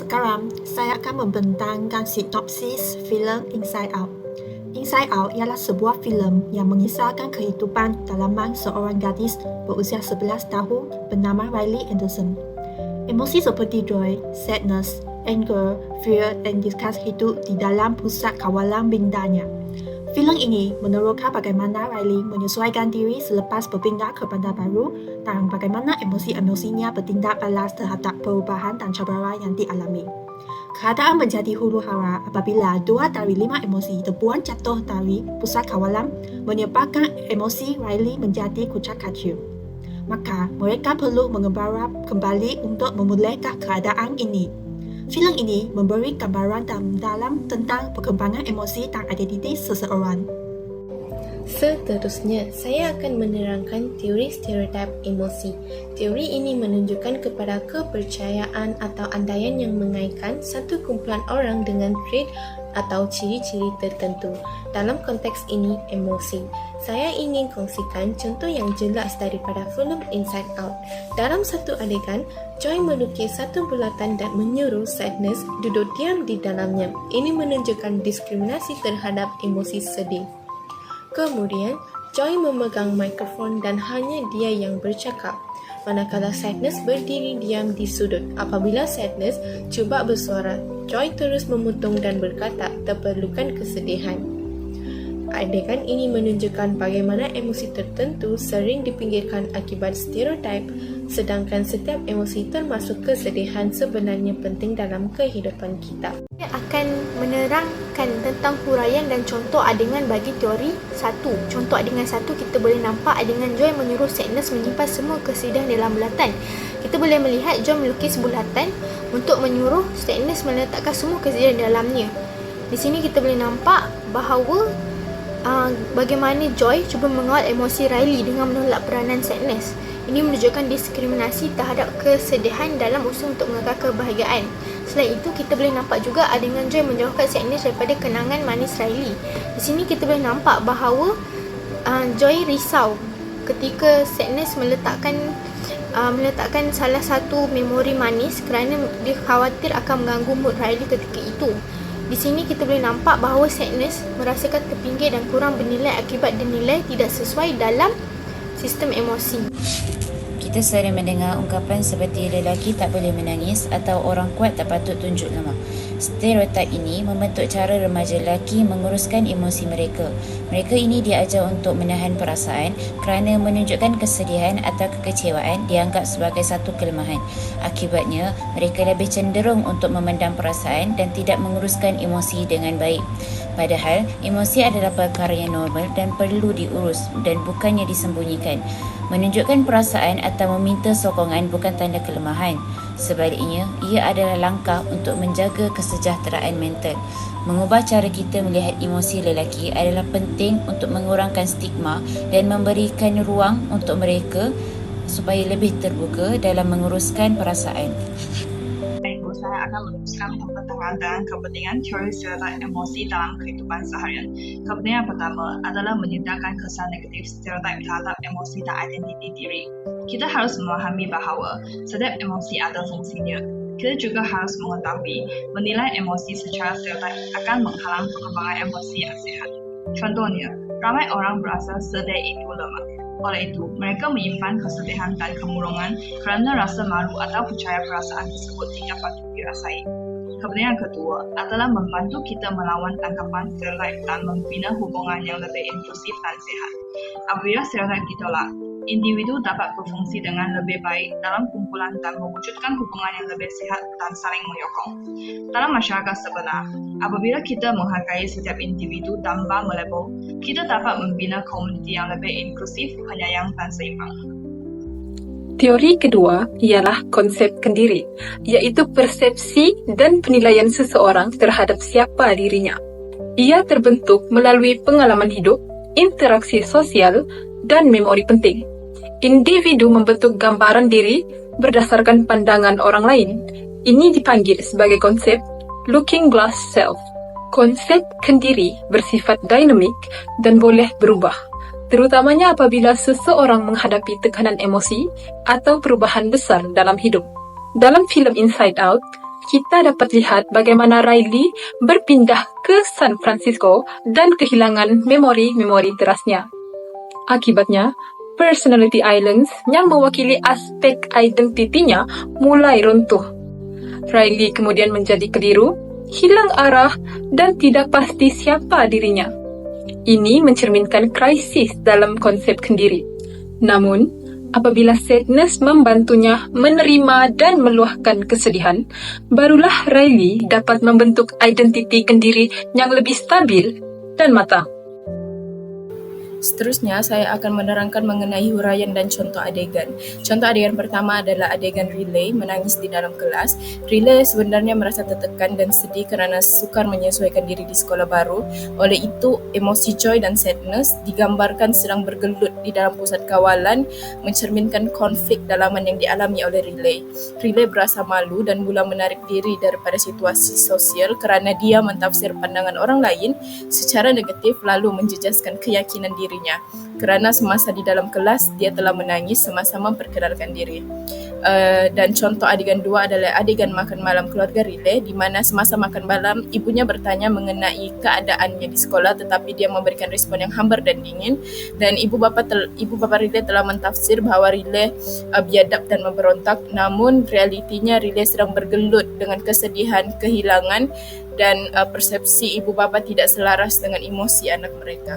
Sekarang, saya akan membentangkan sinopsis filem Inside Out. Inside Out ialah sebuah filem yang mengisahkan kehidupan dalaman seorang gadis berusia 11 tahun bernama Riley Anderson. Emosi seperti joy, sadness, anger, fear dan disgust hidup di dalam pusat kawalan bindanya. Filem ini meneroka bagaimana Riley menyesuaikan diri selepas berpindah ke bandar baru dan bagaimana emosi-emosinya bertindak balas terhadap perubahan dan cabaran yang dialami. Keadaan menjadi huru hara apabila dua dari lima emosi terbuang jatuh dari pusat kawalan menyebabkan emosi Riley menjadi kucak kacil. Maka mereka perlu mengembara kembali untuk memulihkan keadaan ini. Filem ini memberi gambaran dalam tentang perkembangan emosi dan identiti seseorang. Seterusnya, saya akan menerangkan teori stereotip emosi. Teori ini menunjukkan kepada kepercayaan atau andaian yang mengaitkan satu kumpulan orang dengan trait atau ciri-ciri tertentu. Dalam konteks ini, emosi. Saya ingin kongsikan contoh yang jelas daripada filem Inside Out. Dalam satu adegan, Joy melukis satu bulatan dan menyuruh Sadness duduk diam di dalamnya. Ini menunjukkan diskriminasi terhadap emosi sedih. Kemudian, Joy memegang mikrofon dan hanya dia yang bercakap. Manakala Sadness berdiri diam di sudut. Apabila Sadness cuba bersuara, Joy terus memutung dan berkata terperlukan kesedihan. Adegan ini menunjukkan bagaimana emosi tertentu sering dipinggirkan akibat stereotip, sedangkan setiap emosi termasuk kesedihan sebenarnya penting dalam kehidupan kita. Saya akan menerangkan tentang huraian dan contoh adegan bagi teori satu. Contoh adegan satu kita boleh nampak adegan Joy menyuruh Sadness menyimpan semua kesedihan dalam bulatan. Kita boleh melihat Joy melukis bulatan untuk menyuruh Sadness meletakkan semua kesedihan dalamnya. Di sini kita boleh nampak bahawa uh, bagaimana Joy cuba mengawal emosi Riley dengan menolak peranan Sadness. Ini menunjukkan diskriminasi terhadap kesedihan dalam usaha untuk mengekal kebahagiaan. Selain itu, kita boleh nampak juga adegan Joy menjauhkan Sadness daripada kenangan manis Riley. Di sini kita boleh nampak bahawa uh, Joy risau ketika Sadness meletakkan uh, meletakkan salah satu memori manis kerana dia khawatir akan mengganggu mood Riley ketika itu. Di sini kita boleh nampak bahawa Sadness merasakan terpinggir dan kurang bernilai akibat dinilai tidak sesuai dalam sistem emosi. Kita sering mendengar ungkapan seperti lelaki tak boleh menangis atau orang kuat tak patut tunjuk lemah. Stereotip ini membentuk cara remaja lelaki menguruskan emosi mereka. Mereka ini diajar untuk menahan perasaan kerana menunjukkan kesedihan atau kekecewaan dianggap sebagai satu kelemahan. Akibatnya, mereka lebih cenderung untuk memendam perasaan dan tidak menguruskan emosi dengan baik. Padahal, emosi adalah perkara yang normal dan perlu diurus dan bukannya disembunyikan. Menunjukkan perasaan atau meminta sokongan bukan tanda kelemahan. Sebaliknya, ia adalah langkah untuk menjaga kesejahteraan mental. Mengubah cara kita melihat emosi lelaki adalah penting untuk mengurangkan stigma dan memberikan ruang untuk mereka supaya lebih terbuka dalam menguruskan perasaan. Meneruskan pembentaran dengan kepentingan teori stereotip emosi dalam kehidupan seharian. Kepentingan pertama adalah menyediakan kesan negatif stereotip terhadap emosi dan identiti diri. Kita harus memahami bahawa setiap emosi ada fungsinya. Kita juga harus mengetahui menilai emosi secara stereotip akan menghalang perkembangan emosi yang sehat. Contohnya, ramai orang berasa sedih itu lemah. Oleh itu, mereka menyimpan kesedihan dan kemurungan kerana rasa malu atau percaya perasaan tersebut tidak patut dirasai. Kepentingan kedua adalah membantu kita melawan tangkapan stereotip dan membina hubungan yang lebih inklusif dan sehat. Apabila stereotip ditolak, individu dapat berfungsi dengan lebih baik dalam kumpulan dan mewujudkan hubungan yang lebih sehat dan saling menyokong. Dalam masyarakat sebenar, apabila kita menghargai setiap individu tanpa melabel, kita dapat membina komuniti yang lebih inklusif, penyayang dan seimbang. Teori kedua ialah konsep kendiri, iaitu persepsi dan penilaian seseorang terhadap siapa dirinya. Ia terbentuk melalui pengalaman hidup, interaksi sosial dan memori penting. Individu membentuk gambaran diri berdasarkan pandangan orang lain. Ini dipanggil sebagai konsep looking glass self. Konsep kendiri bersifat dinamik dan boleh berubah terutamanya apabila seseorang menghadapi tekanan emosi atau perubahan besar dalam hidup. Dalam filem Inside Out, kita dapat lihat bagaimana Riley berpindah ke San Francisco dan kehilangan memori-memori terasnya. Akibatnya, Personality Islands yang mewakili aspek identitinya mulai runtuh. Riley kemudian menjadi keliru, hilang arah dan tidak pasti siapa dirinya. Ini mencerminkan krisis dalam konsep kendiri. Namun, apabila sadness membantunya menerima dan meluahkan kesedihan, barulah Riley dapat membentuk identiti kendiri yang lebih stabil dan matang. Seterusnya, saya akan menerangkan mengenai huraian dan contoh adegan. Contoh adegan pertama adalah adegan Riley menangis di dalam kelas. Riley sebenarnya merasa tertekan dan sedih kerana sukar menyesuaikan diri di sekolah baru. Oleh itu, emosi joy dan sadness digambarkan sedang bergelut di dalam pusat kawalan mencerminkan konflik dalaman yang dialami oleh Riley. Riley berasa malu dan mula menarik diri daripada situasi sosial kerana dia mentafsir pandangan orang lain secara negatif lalu menjejaskan keyakinan diri dirinya kerana semasa di dalam kelas dia telah menangis semasa memperkenalkan diri. Uh, dan contoh adegan dua adalah adegan makan malam keluarga Rile di mana semasa makan malam ibunya bertanya mengenai keadaannya di sekolah tetapi dia memberikan respon yang hambar dan dingin dan ibu bapa tel- ibu bapa Rile telah mentafsir bahawa Rile uh, biadab dan memberontak namun realitinya Rile sedang bergelut dengan kesedihan, kehilangan dan uh, persepsi ibu bapa tidak selaras dengan emosi anak mereka.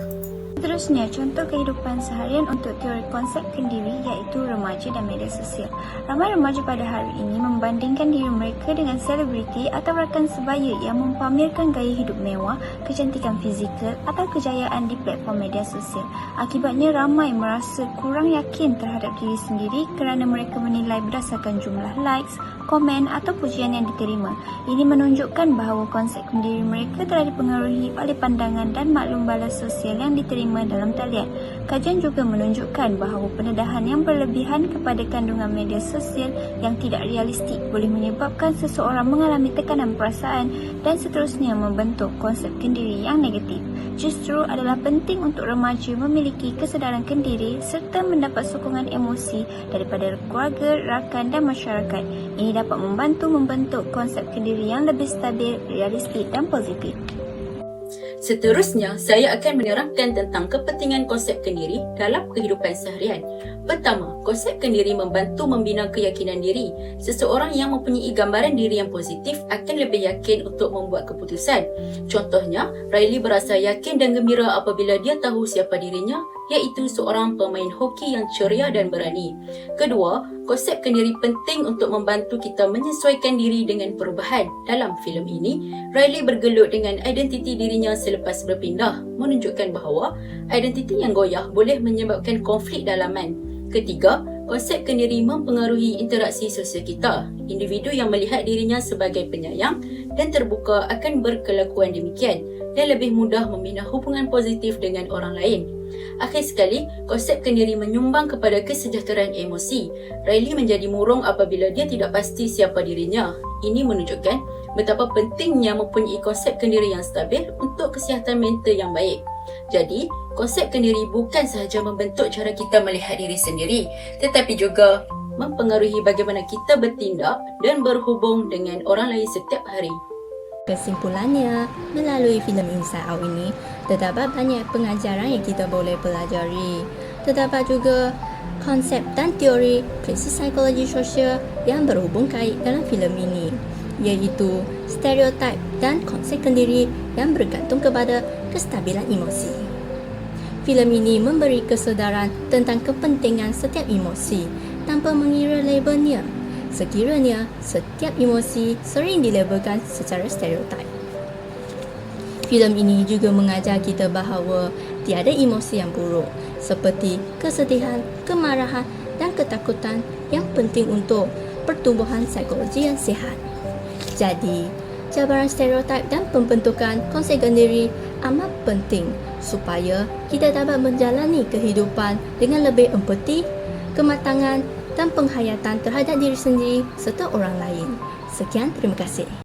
Seterusnya, contoh kehidupan seharian untuk teori konsep kendiri iaitu remaja dan media sosial. Ramai remaja pada hari ini membandingkan diri mereka dengan selebriti atau rakan sebaya yang mempamerkan gaya hidup mewah, kecantikan fizikal atau kejayaan di platform media sosial. Akibatnya ramai merasa kurang yakin terhadap diri sendiri kerana mereka menilai berdasarkan jumlah likes, komen atau pujian yang diterima. Ini menunjukkan bahawa konsep kendiri mereka telah dipengaruhi oleh pandangan dan maklum balas sosial yang diterima dalam talian. Kajian juga menunjukkan bahawa pendedahan yang berlebihan kepada kandungan media sosial yang tidak realistik boleh menyebabkan seseorang mengalami tekanan perasaan dan seterusnya membentuk konsep kendiri yang negatif. Justru adalah penting untuk remaja memiliki kesedaran kendiri serta mendapat sokongan emosi daripada keluarga, rakan dan masyarakat. Ini dapat membantu membentuk konsep kendiri yang lebih stabil, realistik dan positif. Seterusnya, saya akan menerangkan tentang kepentingan konsep kendiri dalam kehidupan seharian. Pertama, konsep kendiri membantu membina keyakinan diri. Seseorang yang mempunyai gambaran diri yang positif akan lebih yakin untuk membuat keputusan. Contohnya, Riley berasa yakin dan gembira apabila dia tahu siapa dirinya, iaitu seorang pemain hoki yang ceria dan berani. Kedua, konsep kendiri penting untuk membantu kita menyesuaikan diri dengan perubahan. Dalam filem ini, Riley bergelut dengan identiti dirinya selepas berpindah, menunjukkan bahawa identiti yang goyah boleh menyebabkan konflik dalaman. Ketiga, konsep kendiri mempengaruhi interaksi sosial kita. Individu yang melihat dirinya sebagai penyayang dan terbuka akan berkelakuan demikian dan lebih mudah membina hubungan positif dengan orang lain. Akhir sekali, konsep kendiri menyumbang kepada kesejahteraan emosi. Riley menjadi murung apabila dia tidak pasti siapa dirinya. Ini menunjukkan betapa pentingnya mempunyai konsep kendiri yang stabil untuk kesihatan mental yang baik. Jadi, konsep kendiri bukan sahaja membentuk cara kita melihat diri sendiri, tetapi juga mempengaruhi bagaimana kita bertindak dan berhubung dengan orang lain setiap hari. Kesimpulannya, melalui filem Inside Out ini, terdapat banyak pengajaran yang kita boleh pelajari. Terdapat juga konsep dan teori krisis psikologi sosial yang berhubung kait dalam filem ini, iaitu stereotip dan konsep kendiri yang bergantung kepada kestabilan emosi. Filem ini memberi kesedaran tentang kepentingan setiap emosi tanpa mengira labelnya sekiranya setiap emosi sering dilabelkan secara stereotip. Filem ini juga mengajar kita bahawa tiada emosi yang buruk seperti kesedihan, kemarahan dan ketakutan yang penting untuk pertumbuhan psikologi yang sihat. Jadi, cabaran stereotip dan pembentukan konsep amat penting supaya kita dapat menjalani kehidupan dengan lebih empati, kematangan dan penghayatan terhadap diri sendiri serta orang lain. Sekian, terima kasih.